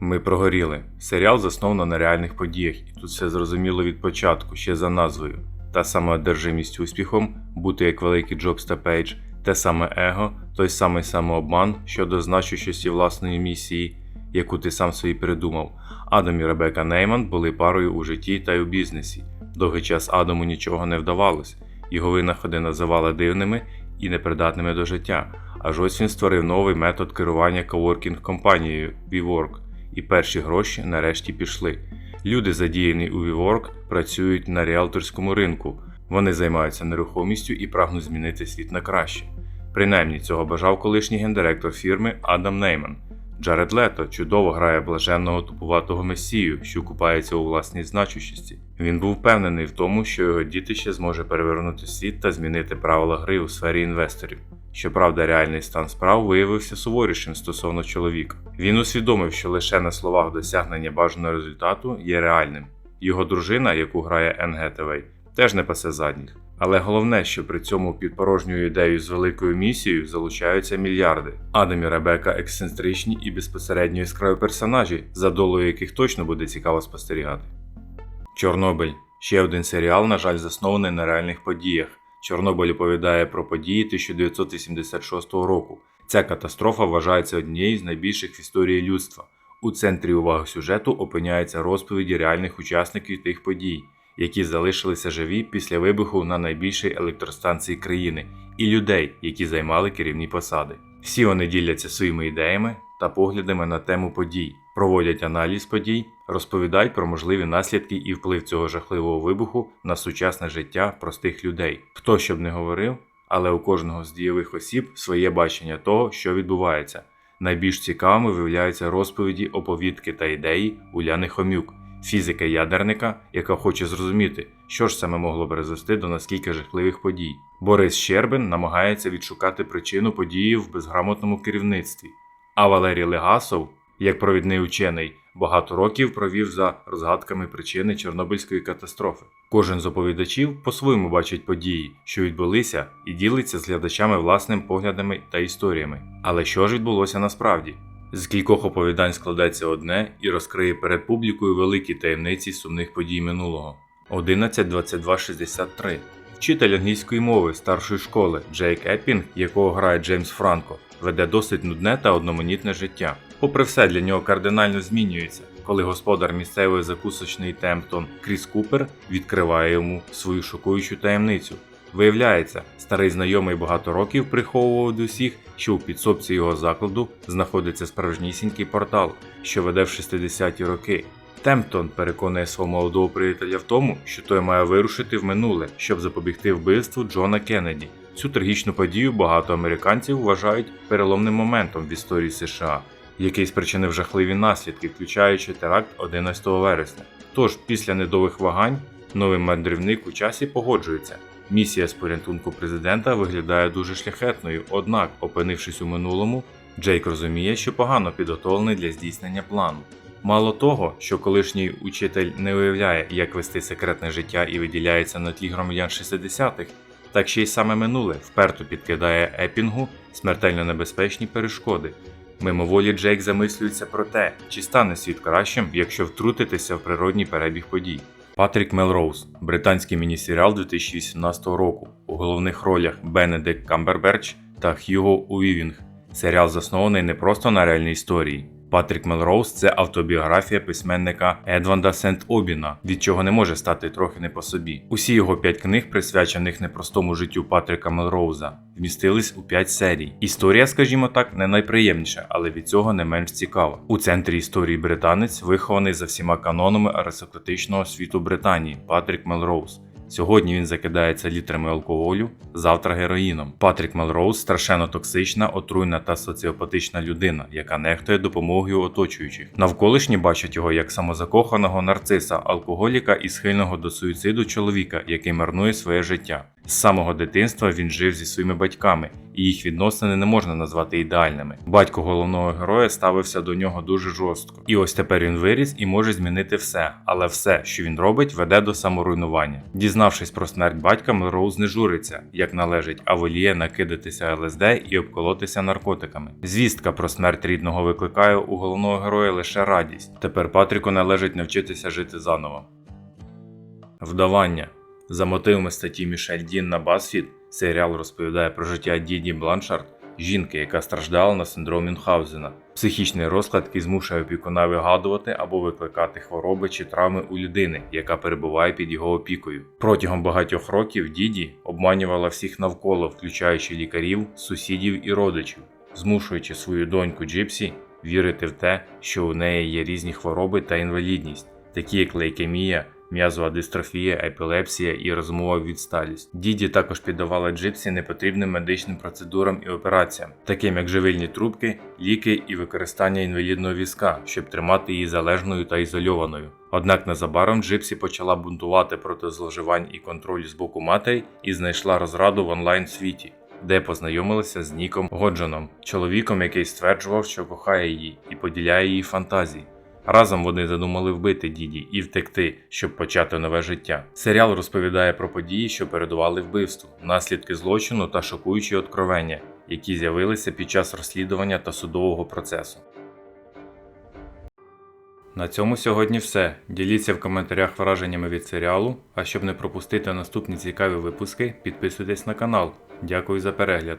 Ми прогоріли. Серіал засновано на реальних подіях, і тут все зрозуміло від початку, ще за назвою. Та сама одержимість успіхом, бути як великий Джобс та Пейдж, те саме его, той самий самообман щодо значущості власної місії, яку ти сам собі придумав. Адам і Ребека Нейман були парою у житті та й у бізнесі. Довгий час Адаму нічого не вдавалось. Його винаходи називали дивними і непридатними до життя. Аж ось він створив новий метод керування коворкінг компанією WeWork, і перші гроші нарешті пішли. Люди, задіяні у WeWork, працюють на ріалторському ринку. Вони займаються нерухомістю і прагнуть змінити світ на краще. Принаймні цього бажав колишній гендиректор фірми Адам Нейман. Джаред Лето чудово грає блаженного тупуватого месію, що купається у власній значущості. Він був впевнений в тому, що його дітище зможе перевернути світ та змінити правила гри у сфері інвесторів. Щоправда, реальний стан справ виявився суворішим стосовно чоловіка. Він усвідомив, що лише на словах досягнення бажаного результату є реальним. Його дружина, яку грає Енн Гетевей, теж не пасе задніх. Але головне, що при цьому під порожньою ідеєю з великою місією залучаються мільярди. Адам і Ребека ексцентричні і безпосередньо яскраві персонажі, за долею яких точно буде цікаво спостерігати. Чорнобиль ще один серіал, на жаль, заснований на реальних подіях. Чорнобиль оповідає про події 1986 року. Ця катастрофа вважається однією з найбільших в історії людства. У центрі уваги сюжету опиняються розповіді реальних учасників тих подій, які залишилися живі після вибуху на найбільшій електростанції країни, і людей, які займали керівні посади. Всі вони діляться своїми ідеями та поглядами на тему подій, проводять аналіз подій, розповідають про можливі наслідки і вплив цього жахливого вибуху на сучасне життя простих людей. Хто що б не говорив, але у кожного з дієвих осіб своє бачення того, що відбувається. Найбільш цікавими виявляються розповіді, оповідки та ідеї Уляни Хомюк, фізика ядерника, яка хоче зрозуміти, що ж саме могло призвести до наскільки жахливих подій. Борис Щербин намагається відшукати причину події в безграмотному керівництві. А Валерій Легасов, як провідний учений, багато років провів за розгадками причини Чорнобильської катастрофи. Кожен з оповідачів по-своєму бачить події, що відбулися, і ділиться з глядачами власними поглядами та історіями. Але що ж відбулося насправді? З кількох оповідань складеться одне і розкриє перед публікою великі таємниці сумних подій минулого. 11.22.63 Вчитель англійської мови старшої школи Джейк Еппінг, якого грає Джеймс Франко, веде досить нудне та одноманітне життя. Попри все, для нього кардинально змінюється, коли господар місцевої закусочної Темптон Кріс Купер відкриває йому свою шокуючу таємницю. Виявляється, старий знайомий багато років приховував до всіх, що у підсобці його закладу знаходиться справжнісінький портал, що веде в 60-ті роки. Темптон переконує свого молодого приятеля в тому, що той має вирушити в минуле, щоб запобігти вбивству Джона Кеннеді. Цю трагічну подію багато американців вважають переломним моментом в історії США, який спричинив жахливі наслідки, включаючи теракт 11 вересня. Тож, після недовгих вагань, новий мандрівник у часі погоджується. Місія з порятунку президента виглядає дуже шляхетною, однак, опинившись у минулому, Джейк розуміє, що погано підготовлений для здійснення плану. Мало того, що колишній учитель не уявляє, як вести секретне життя і виділяється на тлі громадян 60-х, так ще й саме минуле вперто підкидає епінгу смертельно небезпечні перешкоди. Мимоволі Джейк замислюється про те, чи стане світ кращим, якщо втрутитися в природній перебіг подій. Патрік Мелроуз, британський міні-серіал 2018 року. У головних ролях Бенедикт Камберберч та Хьюго Уівінг. Серіал заснований не просто на реальній історії. Патрік Мелроуз це автобіографія письменника Едванда Сент Обіна, від чого не може стати трохи не по собі. Усі його п'ять книг, присвячених непростому життю Патріка Мелроуза, вмістились у п'ять серій. Історія, скажімо так, не найприємніша, але від цього не менш цікава. У центрі історії британець, вихований за всіма канонами аристократичного світу Британії Патрік Мелроуз. Сьогодні він закидається літрами алкоголю, завтра героїном. Патрік Мелроуз страшенно токсична, отруйна та соціопатична людина, яка нехтує допомогою оточуючих. Навколишні бачать його як самозакоханого нарциса, алкоголіка і схильного до суїциду чоловіка, який марнує своє життя. З самого дитинства він жив зі своїми батьками, і їх відносини не можна назвати ідеальними. Батько головного героя ставився до нього дуже жорстко. І ось тепер він виріс і може змінити все, але все, що він робить, веде до саморуйнування. Дізнавшись про смерть батька, Мелроуз не журиться, як належить, а воліє накидатися ЛСД і обколотися наркотиками. Звістка про смерть рідного викликає у головного героя лише радість. Тепер Патріку належить навчитися жити заново. Вдавання за мотивами статті Мішель Дін на BuzzFeed, серіал розповідає про життя Діді Бланшард, жінки, яка страждала на синдром Мюнхгаузена, психічний розклад, який змушує опікуна вигадувати або викликати хвороби чи травми у людини, яка перебуває під його опікою. Протягом багатьох років Діді обманювала всіх навколо, включаючи лікарів, сусідів і родичів, змушуючи свою доньку Джипсі вірити в те, що у неї є різні хвороби та інвалідність, такі як лейкемія, м'язова дистрофія, епілепсія і розумова відсталість. Діді також піддавала Джипсі непотрібним медичним процедурам і операціям, таким як живильні трубки, ліки і використання інвалідного візка, щоб тримати її залежною та ізольованою. Однак незабаром Джипсі почала бунтувати проти зловживань і контролю з боку матері і знайшла розраду в онлайн світі. Де познайомилася з Ніком Годжоном, чоловіком, який стверджував, що кохає її і поділяє її фантазії. Разом вони задумали вбити Діді і втекти, щоб почати нове життя. Серіал розповідає про події, що передували вбивству, наслідки злочину та шокуючі откровення, які з'явилися під час розслідування та судового процесу. На цьому сьогодні все. Діліться в коментарях враженнями від серіалу. А щоб не пропустити наступні цікаві випуски, підписуйтесь на канал. Дякую за перегляд.